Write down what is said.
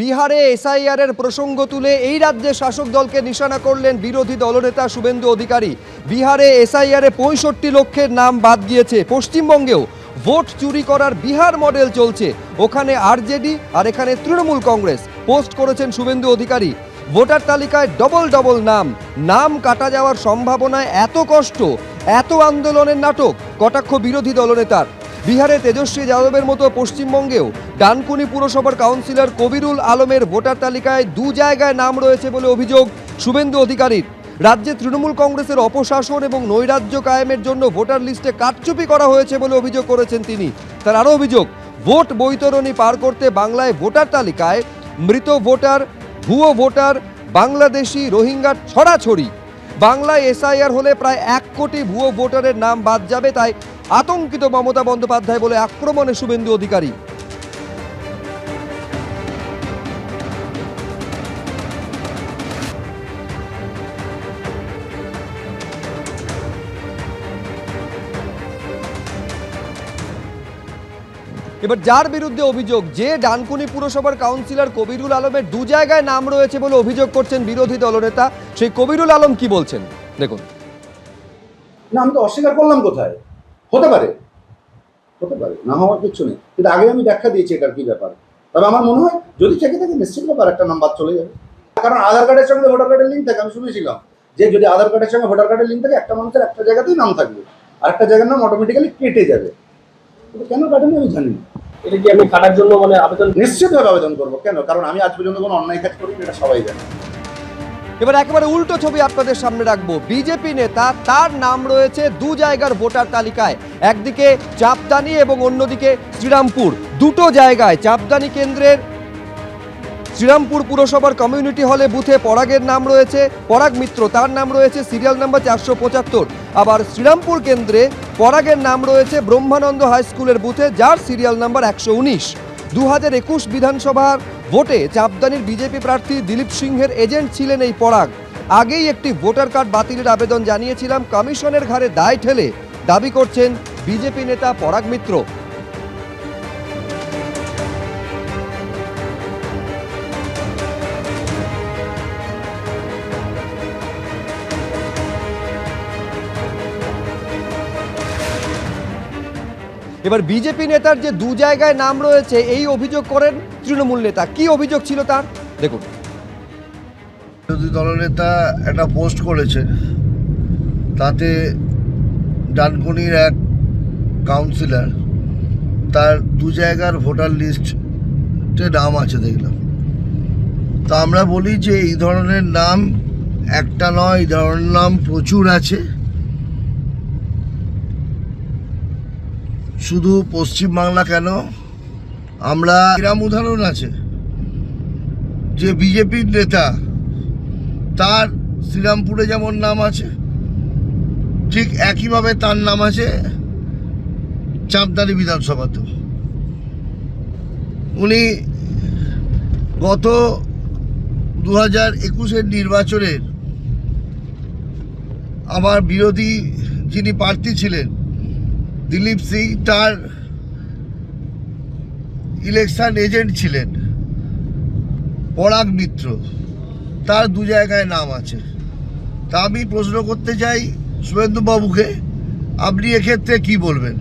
বিহারে এসআইআর এর প্রসঙ্গ তুলে এই রাজ্যে শাসক দলকে নিশানা করলেন বিরোধী দলনেতা শুভেন্দু অধিকারী। বিহারে এসআইআর পঁয়ষট্টি লক্ষের নাম বাদ গিয়েছে। পশ্চিমবঙ্গেও ভোট চুরি করার বিহার মডেল চলছে। ওখানে আরজেডি আর এখানে তৃণমূল কংগ্রেস পোস্ট করেছেন শুভেন্দু অধিকারী। ভোটার তালিকায় ডবল ডবল নাম। নাম কাটা যাওয়ার সম্ভাবনায় এত কষ্ট, এত আন্দোলনের নাটক, কটাক্ষ বিরোধী দলনেতার। বিহারে তেজস্বী যাদবের মতো পশ্চিমবঙ্গেও ডানকুনি পুরসভার কাউন্সিলর কবিরুল আলমের ভোটার তালিকায় দু জায়গায় নাম রয়েছে বলে অভিযোগ শুভেন্দু অধিকারীর। রাজ্যে তৃণমূল কংগ্রেসের অপশাসন এবং নৈরাজ্য কায়েমের জন্য ভোটার লিস্টে কারচুপি করা হয়েছে বলে অভিযোগ করেছেন তিনি। তার আরও অভিযোগ, ভোট বৈতরণী পার করতে বাংলায় ভোটার তালিকায় মৃত ভোটার, ভুয়ো ভোটার, বাংলাদেশি রোহিঙ্গার ছড়াছড়ি। বাংলায় এসআইআর হলে প্রায় এক কোটি ভুয়ো ভোটারের নাম বাদ যাবে, তাই আতঙ্কিত মমতা বন্দ্যোপাধ্যায় বলে আক্রমণে শুভেন্দু অধিকারী। এবার যার বিরুদ্ধে অভিযোগ, যে ডানকুনি পুরসভার কাউন্সিলর কবিরুল আলমের দু জায়গায় নাম রয়েছে বলে অভিযোগ করছেন বিরোধী দলনেতা, সেই কবিরুল আলম কি বলছেন? দেখুন। না, আমি তো অস্বীকার করলাম কোথায়? হতে পারে হতে পারে না হওয়ার কিছু নেই। কিন্তু আগে আমি ব্যাখ্যা দিয়েছি এটার কি ব্যাপার। তবে আমার মনে হয় যদি থেকে থাকে নিশ্চিত ব্যাপার একটা নাম্বার চলে যাবে। কারণ আধার কার্ডের সঙ্গে ভোটার কার্ডের লিঙ্ক থাকে আমি শুনেছিলাম যে যদি আধার কার্ডের সঙ্গে ভোটার কার্ডের লিঙ্ক থাকে একটা মানুষের একটা জায়গাতেই নাম থাকবে। আর একটা জায়গার নাম অটোমেটিক্যালি কেটে যাবে। কেন কাটেনি আমি জানি না। এটা কি আমি কাটার জন্য মানে আবেদন নিশ্চিতভাবে আবেদন করব। কেন? কারণ আমি আজ পর্যন্ত কোনো অন্যায় কাজ করিনি এটা সবাই জানে। এবার একেবারে উল্টো ছবি আপনাদের সামনে রাখব। বিজেপি নেতা, তার নাম রয়েছে দু জায়গার ভোটার তালিকায়। একদিকে চাপদানি এবং অন্যদিকে শ্রীরামপুর। দুটো জায়গায় চাপদানি কেন্দ্রের শ্রীরামপুর পুরসভার কমিউনিটি হলে বুথে পরাগের নাম রয়েছে। পরাগ মিত্র, তার নাম রয়েছে সিরিয়াল নাম্বার চারশো পঁচাত্তর। আবার শ্রীরামপুর কেন্দ্রে পরাগের নাম রয়েছে ব্রহ্মানন্দ হাই স্কুলের বুথে, যার সিরিয়াল নাম্বার একশো উনিশ। দু বিধানসভার ভোটে চাপদানির বিজেপি প্রার্থী দিলীপ সিংহের এজেন্ট ছিলেন এই পরাগ। আগেই একটি ভোটার কার্ড বাতিলের আবেদন জানিয়েছিলাম, কমিশনের ঘাড়ে দায় ঠেলে দাবি করছেন বিজেপি নেতা পরাগ মিত্র। এবার বিজেপি নেতার যে দু জায়গায় নাম রয়েছে, এই অভিযোগ করেন তৃণমূল নেতা। কি অভিযোগ ছিল তার? দেখুন। বিরোধী দলনেতা একটা পোস্ট করেছে। তাতে ডানকুনির এক কাউন্সিলর তার দু জায়গার ভোটার লিস্টে নাম আছে দেখলাম। তা আমরা বলি যে এই ধরনের নাম একটা নয়, এই ধরনের নাম প্রচুর আছে। শুধু পশ্চিমবাংলা কেন? আমরা এরম উদাহরণ আছে। যে বিজেপির নেতা, তার শ্রীরামপুরে যেমন নাম আছে, ঠিক একইভাবে তার নাম আছে চাঁদদানি বিধানসভাতেও। উনি গত দু হাজার একুশের নির্বাচনের আমার বিরোধী যিনি প্রার্থী ছিলেন দিলীপ সিং তার ইলেকশন এজেন্ট ছিলেন, পরাগ মিত্র। তার দু জায়গায় নাম আছে। তা আমি প্রশ্ন করতে চাই শুভেন্দুবাবুকে, আপনি এক্ষেত্রে কি বলবেন?